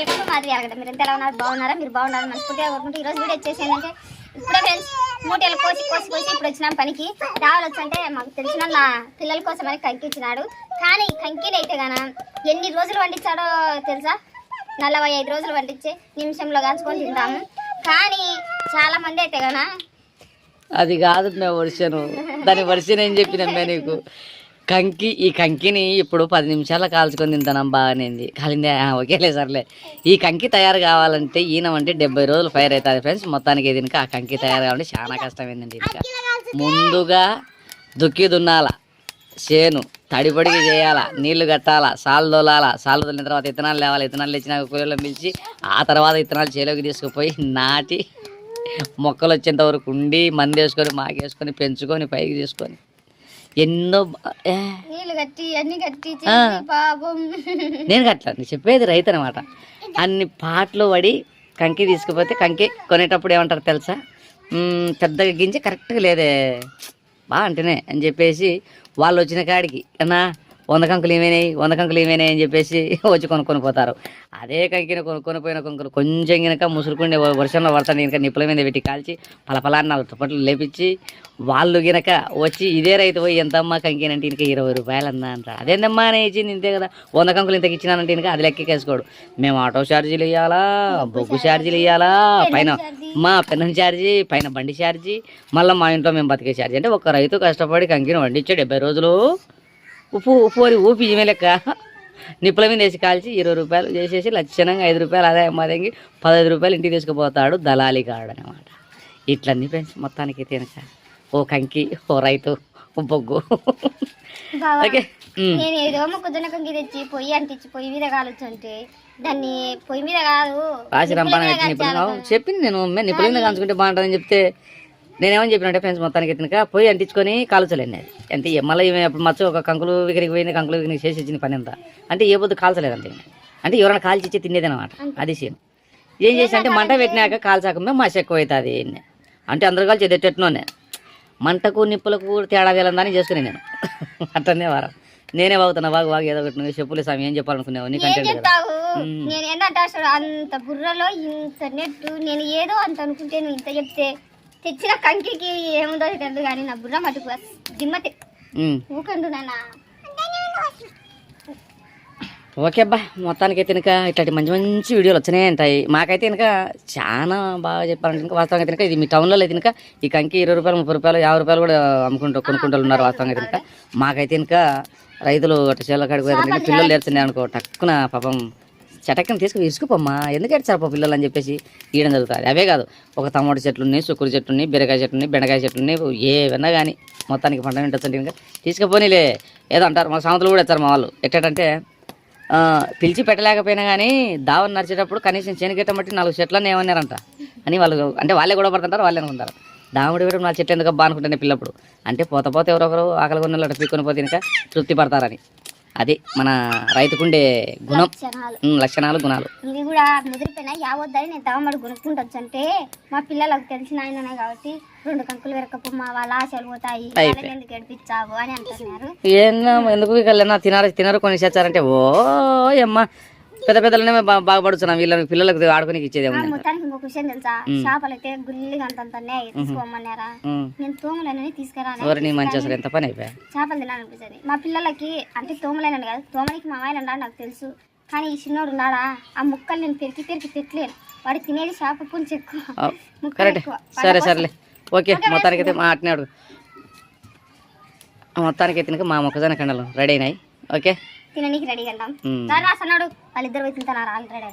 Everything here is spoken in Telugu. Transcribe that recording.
వెల్కమ్ టు మాదిరి అడగడం మీరు ఎంత ఎలా ఉన్నారు? బాగున్నారా? మీరు బాగున్నారా? మనస్ఫూర్తిగా కోరుకుంటూ ఈ రోజు వీడియో వచ్చేసి ఏంటంటే ఇప్పుడే ఫ్రెండ్స్ మూటలు కోసి కోసి కోసి ఇప్పుడు వచ్చినాం పనికి. రావాలి వచ్చంటే మాకు తెలిసిన నా పిల్లల కోసం అని కంకిచ్చినాడు కానీ ఈ కంకిని అయితే గాన ఎన్ని రోజులు వండించాడో తెలుసా? నలభై ఐదు రోజులు వండించి నిమిషంలో కాల్చుకొని తింటాము కానీ చాలా మంది అయితే గాన అది కాదు నా వర్షను. దాని వర్షన్ ఏం చెప్పినమ్మే నీకు? కంకి ఈ కంకిని ఇప్పుడు పది నిమిషాలు కాల్చుకొని తింటాం బాగానేది కాలిందే ఒకేలే సర్లే. ఈ కంకి తయారు కావాలంటే ఈయన అంటే డెబ్బై రోజులు ఫైర్ అవుతుంది ఫ్రెండ్స్ మొత్తానికి దీనికి ఆ కంకి తయారు కావాలంటే చాలా కష్టమైందండి ఇంకా. ముందుగా దుక్కి దున్నాల. చేను తడిపడికి చేయాలా. నీళ్ళు కట్టాలా. సాలు తోలాలా. సాలు దొల్లిన తర్వాత ఇత్తనాలు లేవాలి. ఇత్తనాలు ఇచ్చిన కూలీలో పిలిచి ఆ తర్వాత ఇత్తనాలు చేలోకి తీసుకుపోయి నాటి మొక్కలు వచ్చేంత వరకు ఉండి మంది వేసుకొని మాకేసుకొని పెంచుకొని పైకి తీసుకొని ఎన్నో నేను కట్టలేదు నేను చెప్పేది రైతు అనమాట అన్ని పాటలు పడి కంకి తీసుకుపోతే కంకి కొనేటప్పుడు ఏమంటారు తెలుసా? పెద్దగా గింజ కరెక్ట్గా లేదే. బా అంటేనే అని చెప్పేసి వాళ్ళు వచ్చిన కాడికి అన్నా వంద కంకులు ఏమైనాయి? వంద కంకులు ఏమైనాయి అని చెప్పేసి వచ్చి కొనుక్కొని పోతారు. అదే కంకిని కొనుక్కొని పోయిన కంకులు కొంచెం కనుక ముసురుకుండే వర్షంలో పడతాను కనుక నిప్పుల మీద పెట్టి కాల్చి పలపలాన్ని నాలుగు తుప్పట్లు లేపించి వాళ్ళు గినక వచ్చి ఇదే రైతు పోయి ఎంతమ్మా కంకిని అంటే ఇంకా ఇరవై రూపాయలు అన్నా అంటారు అదేందమ్మా అని ఇచ్చింది ఇంతే కదా. వంద కంకులు ఇంతకి ఇచ్చినానంటే ఇంకా అది లెక్కేసుకోడు మేము ఆటో ఛార్జీలు ఇవ్వాలా బొగ్గు ఛార్జీలు ఇవ్వాలా పైన మా పెన్నం ఛార్జీ పైన బండి ఛార్జీ మళ్ళీ మా ఇంట్లో మేము బతికే ఛార్జీ. అంటే ఒక రైతు కష్టపడి కంకిని వండించాడు డెబ్బై రోజులు. ఉప్పు ఉప్పు అని ఊపి ఇమే లెక్క. నిప్పుల మీద వేసి కాల్చి ఇరవై రూపాయలు చేసేసి లక్షణంగా ఐదు రూపాయలు ఆదాయం మాదంగి పదహైదు రూపాయలు ఇంటికి తీసుకుపోతాడు దళాలి కాడు అనమాట ఇట్లన్నీ ఫ్రెండ్స్ మొత్తానికి తినక. ఓ కంకి ఓ రైతు ఓ బొగ్గు. ఓకే. నేను ఏదో మొక్కజొన్న కంకి తెచ్చి పొయ్యి అంటించి పొయ్యి మీద దాన్ని పొయ్యి మీద కాదు రాసి రంపాన చెప్పింది నేను. నిప్పుల మీద కాల్చుకుంటే బాగుంటుందని చెప్తే నేనేమని చెప్పినంటే ఫ్రెండ్స్ మొత్తానికి తినక పోయి అంటించుకొని కాల్చలేండి అది అంటే మళ్ళీ అప్పుడు మచ్చ ఒక కంకులు వికరికి పోయింది కంకులు వికరికి చేసి ఇచ్చిన పని అంతా. అంటే ఏ పొద్దు కాల్చలేదంటే ఈమె. అంటే ఎవరైనా కాల్చి ఇచ్చి తినేదనమాట అది సీన్ ఏం చేసి అంటే మంట పెట్టినాక కాల్చాక మసి ఎక్కువ అవుతుంది అంటే అందరు కలిసి ఎదెట్టెట్టునోనే మంటకు నిప్పులకు తేడా వేలందని చేసుకునే నేను. అట్లనే వారం. నేనే బాగుతున్నా బాగు బాగు ఏదో ఒకటి నువ్వు చెప్పులే స్వామి ఏం చెప్పాలనుకున్నావు నీ ఏం కంటెంట్ కదా చెప్తావు నేను ఏంటంటే అంత బుర్రలో ఇంత నెట్ నేను ఏదో అంత అనుకుంటే నువ్వు ఇంత చెప్తే తెచ్చిన కంకికి ఏముందో తెలియదు కానీ నా బుర్ర మటుకు దిమ్మతే. ఊకండు నాన్న. ఓకే అబ్బా మొత్తానికి అయితే కనుక ఇట్లాంటి మంచి మంచి వీడియోలు వచ్చినాయి ఉంటాయి. మాకైతే కనుక చాలా బాగా చెప్పాలంటే కనుక వాస్తవంగా అయితే ఇది మీ టౌన్లో అయితే కనుక ఈ కంకి ఇరవై రూపాయలు ముప్పై రూపాయలు యాభై రూపాయలు కూడా అమ్ముకుంటూ కొనుక్కుంటూ ఉన్నారు వాస్తవంగా అయితే కనుక మాకైతే కనుక రైతులు అటు చేల కనుక పిల్లలు నేర్చున్నాయి అనుకో టక్కున పాపం చటక్కని తీసుకుని ఇసుకుపోమ్మా. ఎందుకు ఏడ్చారు పిల్లలు అని చెప్పేసి ఇవ్వడం జరుగుతుంది? అవే కాదు. ఒక టమాటో చెట్లు ఉన్నాయి సుక్కురు చెట్లు ఉన్నాయి బీరకాయ చెట్లు ఉన్నాయి బెండకాయ చెట్లు ఉన్నాయి ఏవన్నా కానీ మొత్తానికి పంట వింటుంది ఇంకా తీసుకుపోనీలే. ఏదో అంటారు మా సామెతలు కూడా ఇస్తారు మా వాళ్ళు. ఎట్టంటే పిలిచి పెట్టలేకపోయినా కానీ దావని నడిచేటప్పుడు కనీసం చెనికెట్ట బట్టి నాలుగు చెట్లని ఏమన్నారంట. అని వాళ్ళు అంటే వాళ్ళే కూడా పడుతుంటారు వాళ్ళే అనుకుంటారు. దాముడి వేరు నా చెట్లు ఎందుకు అనుకుంటానే పిల్లప్పుడు. అంటే పోత పోతే ఎవరొకరు ఆకలి కొన్ని అట్లా పీక్కొని పోతే ఇంకా తృప్తి పడతారని. అది మన రైతుకుండే గుణం. లక్షణాలు. గుణాలు. ఇది కూడా ముదిరిపోయినా యావద్దని నేను తవమడి కొనుక్కుంటొచ్చు అంటే మా పిల్లలకు తెలిసిన ఆయననే కాబట్టి రెండు కంకులు వెరకపో మా వాళ్ళ ఆశలు పోతాయి. ఎందుకు ఏడిపించావు అని అంటున్నారు. ఏమన్నా ఎందుకు తినారు తినరు కొన్ని చేస్తారంటే ఓ అమ్మ. పెద్ద పెద్దలనే బాగుపడుతున్నాం వీళ్ళని పిల్లలకు ఆడుకోనికి ఇచ్చేది మొత్తానికి ఇంకొక విషయం తెలుసా? చేపలు అయితే గుల్లిగా అంతంతనే తీసుకోమన్నారా. నేను తోములైనని తీసుకురాను ఎవరు నీ మంచి అసలు ఎంత పని అయిపోయా? చేపలు తినాలనిపిస్తుంది మా పిల్లలకి అంటే తోమలేనని కాదు తోమనికి మా ఉన్నాడు నాకు తెలుసు. కానీ ఈ చిన్నోడు ఉన్నాడా? ఆ ముక్కలు నేను పెరికి పెరికి తిట్టలేను. వాడు తినేది చేప పులుసు ఎక్కువ. కరెక్ట్. సరే సరేలే. ఓకే మొత్తానికి అయితే మా అట్నే అడుగు. మొత్తానికి అయితే మా మొక్కజొన్న కండలు రెడీ అయినాయి. ఓకే? తిననీకి రెడీగా వెళ్దాం. రాసన్నాడు వాళ్ళిద్దరు పోయి తింటున్నారు ఆల్రెడీ